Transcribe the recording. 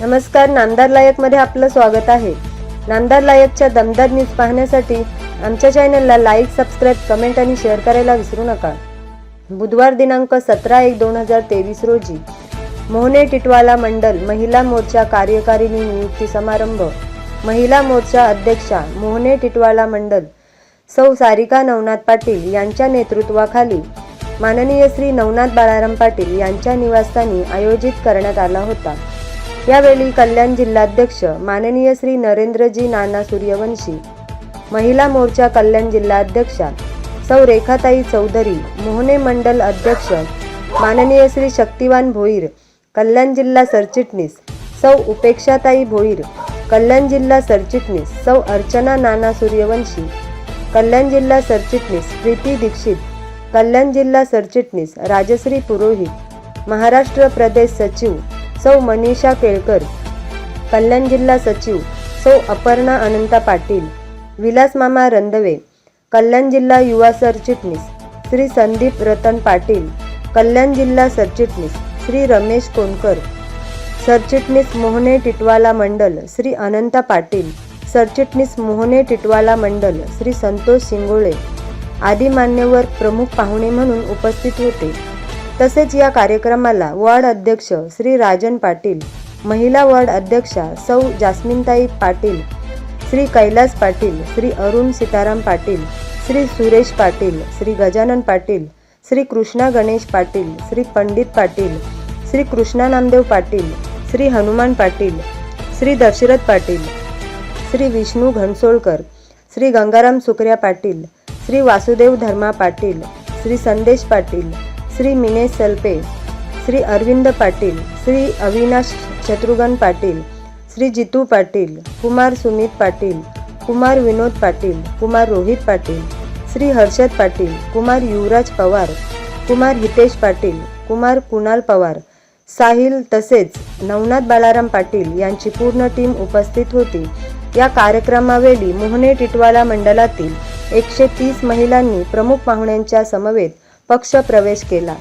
नमस्कार नामदार लायकमध्ये आपलं स्वागत आहे. नामदार लायकच्या दमदार न्यूज पाहण्यासाठी आमच्या चॅनलला लाईक सबस्क्राईब कमेंट आणि शेअर करायला विसरू नका. बुधवार दिनांक सतरा एक दोन हजार तेवीस रोजी मोहने टिटवाला मंडल महिला मोर्चा कार्यकारिणी नियुक्ती समारंभ. महिला मोर्चा अध्यक्षा मोहने टिटवाला मंडल सौ सारिका नवनाथ पाटील यांच्या नेतृत्वाखाली माननीय श्री नवनाथ बाळाराम पाटील यांच्या निवासस्थानी आयोजित करण्यात आला होता. यावेळी कल्याण जिल्हाध्यक्ष माननीय श्री नरेंद्रजी नाना सूर्यवंशी महिला मोर्चा कल्याण जिल्हाध्यक्षा सौ रेखाताई चौधरी मोहने मंडल अध्यक्ष माननीय श्री शक्तिवान भोईर कल्याण जिल्हा सरचिटणीस सौ उपेक्षाताई भोईर कल्याण जिल्हा सरचिटणीस सौ अर्चना नाना सूर्यवंशी कल्याण जिल्हा सरचिटणीस प्रीती दीक्षित कल्याण जिल्हा सरचिटणीस राजश्री पुरोहित महाराष्ट्र प्रदेश सचिव सौ मनीषा केळकर कल्याण जिल्हा सचिव सौ अपर्णा अनंता पाटील विलासमामा रंदवे कल्याण जिल्हा युवा सरचिटणीस श्री संदीप रतन पाटील कल्याण जिल्हा सरचिटणीस श्री रमेश कोणकर सरचिटणीस मोहने टिटवाला मंडल श्री अनंता पाटील सरचिटणीस मोहने टिटवाला मंडल श्री संतोष शिंगोळे आदी मान्यवर प्रमुख पाहुणे म्हणून उपस्थित होते. तसेच या कार्यक्रमाला वॉर्ड अध्यक्ष श्री राजन पाटील महिला वॉर्ड अध्यक्षा सौ जास्मिनताई पाटील श्री कैलास पाटील श्री अरुण सीताराम पाटील श्री सुरेश पाटील श्री गजानन पाटील श्री कृष्णा गणेश पाटील श्री पंडित पाटील श्री कृष्णा नामदेव पाटील श्री हनुमान पाटील श्री दशरथ पाटील श्री विष्णू घनसोळकर श्री गंगाराम सुकऱ्या पाटील श्री वासुदेव धर्मा पाटील श्री संदेश पाटील श्री मिने सलपे श्री अरविंद पाटील श्री अविनाश शत्रुघ्न पाटील श्री जितू पाटील कुमार सुमित पाटील कुमार विनोद पाटील कुमार रोहित पाटील श्री हर्षद पाटील कुमार युवराज पवार कुमार हितेश पाटील कुमार कुणाल पवार साहिल तसेच नवनाथ बालाराम पाटील यांची पूर्ण टीम उपस्थित होती. या कार्यक्रमावेळी मोहने टिटवाला मंडळातील एकशे तीस महिलांनी प्रमुख पाहुण्यांच्या समवेत पक्ष प्रवेश केला.